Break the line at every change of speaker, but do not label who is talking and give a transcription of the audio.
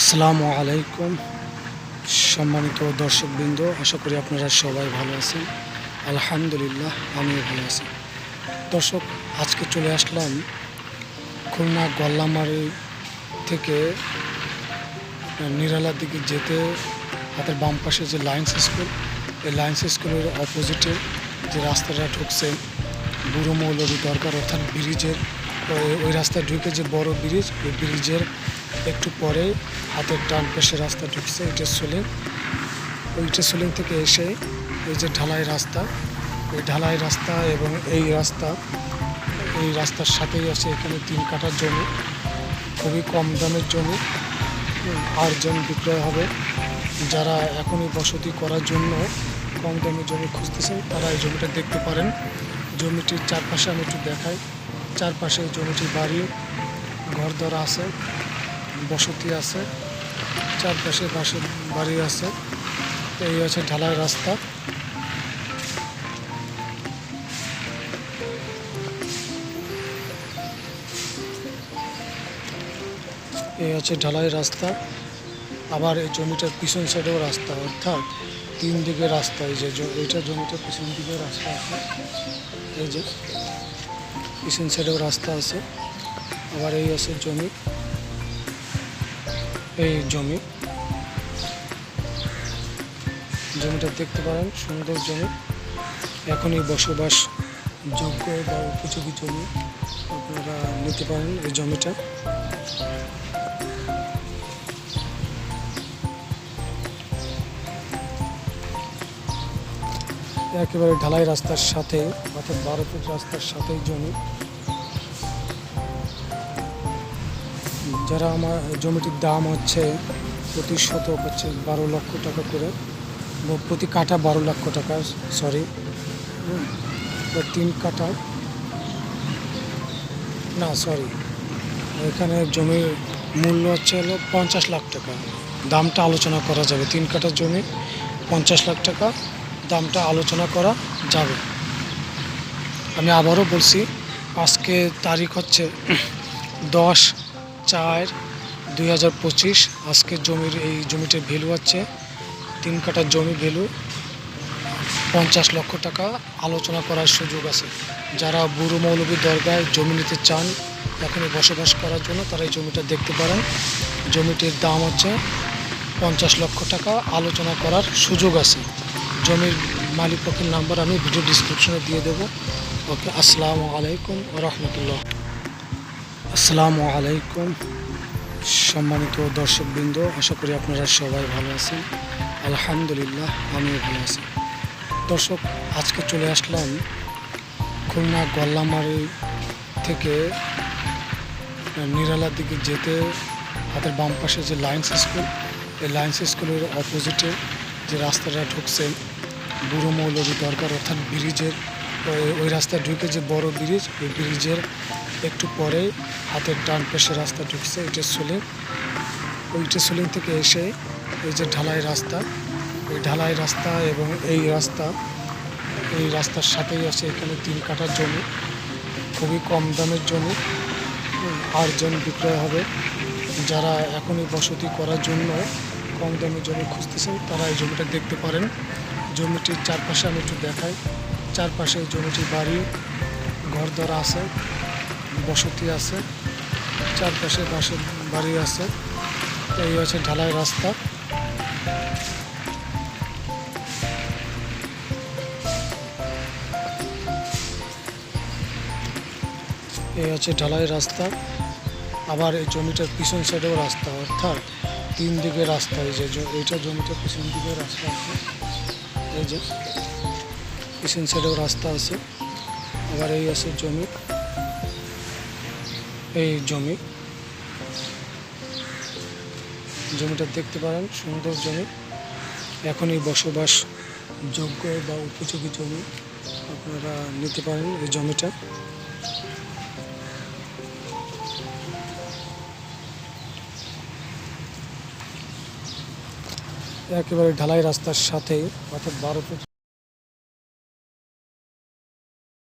আসসালামু আলাইকুম, সম্মানিত দর্শকবৃন্দ, আশা করি আপনারা সবাই ভালো আছেন। আলহামদুলিল্লাহ, আমিও ভালো আছি। দর্শক, আজকে চলে আসলাম খুলনা গল্লামারি থেকে নিরালার দিকে যেতে। হাতের বাম পাশে যে লায়েন্স স্কুল, এই লায়েন্স স্কুলের অপোজিটে যে রাস্তাটা ঢুকছে, বুড়ো মৌলভী দরকার অর্থাৎ ব্রিজের ওই- ওই রাস্তায় ঢুকে যে বড় ব্রিজ, ওই ব্রিজের একটু পরে হাতের ডান পাশে রাস্তা ঢুকছে এটা সোলিং। ইটের সোলিং থেকে এসে এই যে ঢালাই রাস্তা, ওই ঢালাই রাস্তা এবং এই রাস্তা, এই রাস্তার সাথেই আছে এখানে তিন কাটার জমি। খুবই কম দামের জমি। আর জমি বিক্রয় হবে। যারা এখনই বসতি করার জন্য কম দামে জমি খুঁজতেছেন, তারা এই জমিটা দেখতে পারেন। জমিটির চারপাশে আমি একটু দেখাই। চারপাশে জমিটি বাড়ি, ঘরদরা আছে, বসতি আছে, চারপাশে বাসের বাড়ি আছে। এই হচ্ছে ঢালাই রাস্তা। এই হচ্ছে ঢালাই রাস্তা। আবার এই জমিটার পিছন সাইডেও রাস্তা, অর্থাৎ তিন দিকে রাস্তা। এই যে এইটা জমিটার পিছন দিকে রাস্তা আছে। এই যে পিছন সাইডেও রাস্তা আছে। আবার এই আছে জমি। এই জমি। জমিটা দেখতে পারেন, সুন্দর জমি। এখনই বসবাস যোগ্য বা উপযোগী জমি আপনারা নিতে পারেন এই জমিটা। একেবারে ঢালাই রাস্তার সাথে, অর্থাৎ বারো ফুট রাস্তার সাথেই জমি। যারা আমার জমিটির দাম হচ্ছে প্রতি শতক হচ্ছে বারো লক্ষ টাকা করে প্রতি কাঠা বারো লক্ষ টাকা সরি তিন কাঠা। না সরি এখানে জমির মূল্য হচ্ছে হলো পঞ্চাশ লাখ টাকা। দামটা আলোচনা করা যাবে। তিন কাঠার জমি, পঞ্চাশ লাখ টাকা। দামটা আলোচনা করা যাবে। আমি আবারও বলছি, আজকে তারিখ হচ্ছে দশ চার দুই হাজার পঁচিশ। আজকের জমির এই জমিটির ভ্যালু হচ্ছে তিন কাঠার জমি ভ্যালু পঞ্চাশ লক্ষ টাকা। আলোচনা করার সুযোগ আছে। যারা বুড়ো মৌলবী দরগায় জমি নিতে চান, এখনই বসবাস করার জন্য তারা এই জমিটা দেখতে পারেন। জমিটির দাম হচ্ছে পঞ্চাশ লক্ষ টাকা। আলোচনা করার সুযোগ আছে। জমির মালিক পক্ষের নাম্বার আমি ভিডিও ডিসক্রিপশনে দিয়ে দেবো। ওকে, আসসালামু আলাইকুম রহমতুল্লাহ। আসসালামু আলাইকুম, সম্মানিত দর্শকবৃন্দ, আশা করি আপনারা সবাই ভালো আছেন। আলহামদুলিল্লাহ, আমিও ভালো আছি। দর্শক, আজকে চলে আসলাম খুলনা গল্লামারি থেকে নিরালার দিকে যেতে হাতের বাম পাশে যে লায়েন্স স্কুল, এই লায়েন্স স্কুলের অপোজিটে যে রাস্তাটা ঢুকছে বুড়ো মৌলভী দরকার অর্থাৎ ব্রিজের, ওই- ওই রাস্তায় ঢুকে যে বড় ব্রিজ, ওই ব্রিজের একটু পরে হাতের ডান পাশে রাস্তা ঢুকছে এটা সোলিং। ওইটা সোলিং থেকে এসে এই যে ঢালাই রাস্তা, ওই ঢালাই রাস্তা এবং এই রাস্তা, এই রাস্তার সাথেই আছে এখানে তিন কাঠার জমি, খুবই কম দামের জমি। জমি বিক্রয় হবে। যারা এখনই বসতি করার জন্য কম দামের জমি খুঁজতেছেন, তারা এই জমিটা দেখতে পারেন। জমিটির চারপাশে আমি একটু দেখাই। চারপাশে এই জমিটির বাড়ি ঘরদরা আছে, বসতি আছে, চারপাশে বাসের বাড়ি আছে। এই হচ্ছে ঢালাই রাস্তা। এই হচ্ছে ঢালাই রাস্তা। আবার এই জমিটার পিছন সাইডেও রাস্তা, অর্থাৎ তিন দিকে রাস্তা, এই যে এইটা জমিটার পিছন দিকে রাস্তা আছে। এই যে, পিছন সাইডেও রাস্তা আছে। আবার এই আছে জমি। এই জমি। জমিটা দেখতে পারেন, সুন্দর জমি। এখনই বসবাস যোগ্য বা উপযোগী জমি আপনারা নিতে পারেন এই জমিটা। একেবারে ঢালাই রাস্তার সাথে অর্থাৎ বারো ফুট